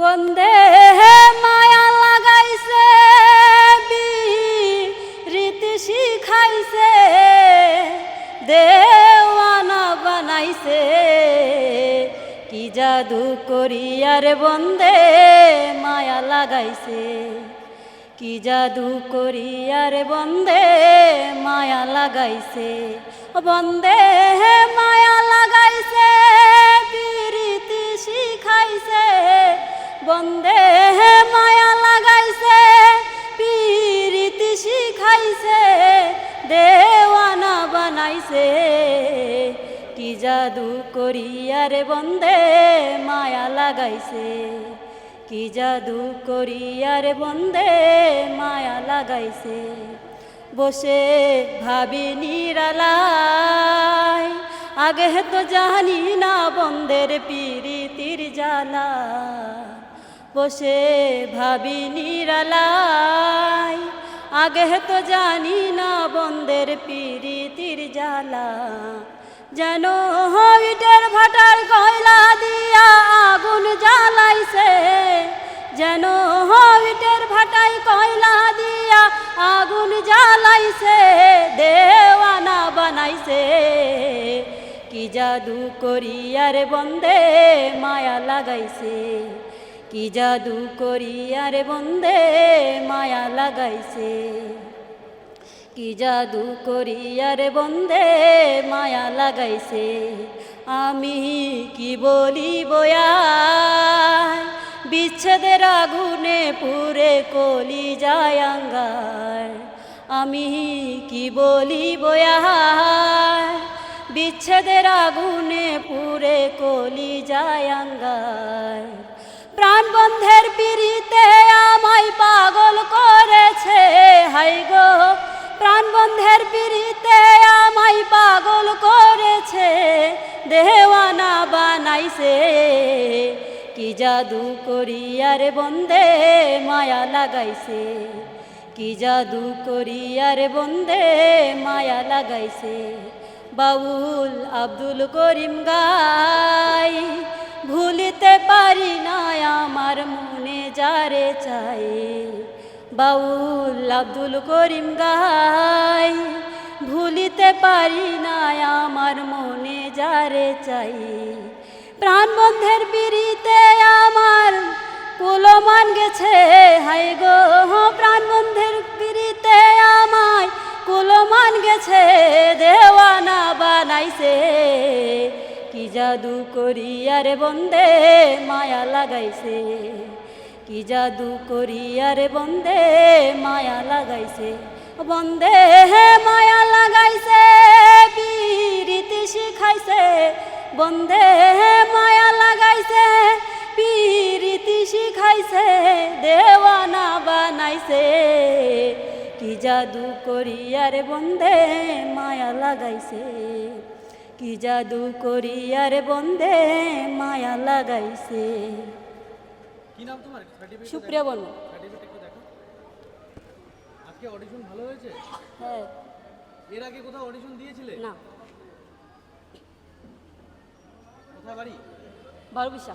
বন্দে মায়া লাগাইছে রীতি শিখাইছে, দেওয়ানা বানাইছে। কি জাদু করিয়ার বন্দে মায়া লাগাইছে, কি জাদু করিয়ার বন্দে মায়া লাগাইছে। বন্দে মায়া লাগাইছে শিখাইছে বন্দে মায়া লাগাইছে, প্রীতি শিখাইছে, দেওয়ানা বানাইছে। কি জাদু করিয়ার বন্দে মায়া লাগাইছে। কি জাদু করিয়ার বন্দে মায়া লাগাইছে। বসে ভাবি নিরালায়, আগে তো জানি না বন্দের পিরিতির জ্বালা। বসে ভাবি নিরালায়। আগে তো জানি না বন্দের পিরিতির জ্বালা। যেন ইটের ভাটার কয়লা দিয়া আগুন জ্বালাইছে। যেন ইটের ভাটাই কয়লা দিয়া আগুন জ্বালাইছে। দেওয়ানা বানাইছে। কি জাদু করিয়ার বন্দে মায়া লাগাইছে। কি জাদু করিয়ার বন্দে, মায়া লাগাইছে। কি জাদু করিয়ার বন্দে, মায়া লাগাইছে। আমি কি বলি বয়ায় বিচ্ছেদের আগুনে পুরে কলি যায় আমি কি বলি বয়ায় বিচ্ছেদের আগুনে পুরে কলি যায় বন্ধের পিড়িতে আমায় পাগল করেছে। হাই গো, প্রাণ বন্ধের পিড়িতে আমায় পাগল করেছে। দেওয়ানা বানাইছে, কি জাদু করিয়ার বন্দে মায়া লাগাইছে। কি জাদু করিয়ার বন্দে মায়া লাগাইছে। বাউল আব্দুল করিম গাই চাই। বাউল আব্দুল করিম গাই, ভুলিতে পারি না আমার মনে যারে চাই। প্রাণ বন্ধের বিড়িতে আমার কুলমান গেছে হাই গো, প্রাণ বন্ধের বিড়িতে আমায় কুলমান গেছে, দেওয়ানা বানাইছে। কি জাদু করি আরে বন্দে মায়া লাগাইছে। কি জাদু করিয়ার বন্দে মায়া লাগাইছে? বন্দে মায়া লাগাইছে, পিরিতি শিখাইছে। বন্দে মায়া লাগাইছে, পিরিতি শিখাইছে, দেওয়ানা বানাইছে। কি জাদু করিয়ার বন্দে মায়া লাগাইছে? কি জাদু করিয়ার বন্দে মায়া লাগাইছে? কি নাম তোমার? সুপ্রিয়া বর্মা। সার্টিফিকেট একটু দেখো। আজকে অডিশন ভালো হয়েছে? হ্যাঁ। এর আগে কোথাও অডিশন দিয়েছিলে? না। কোথায় বাড়ি? বারো বিশা।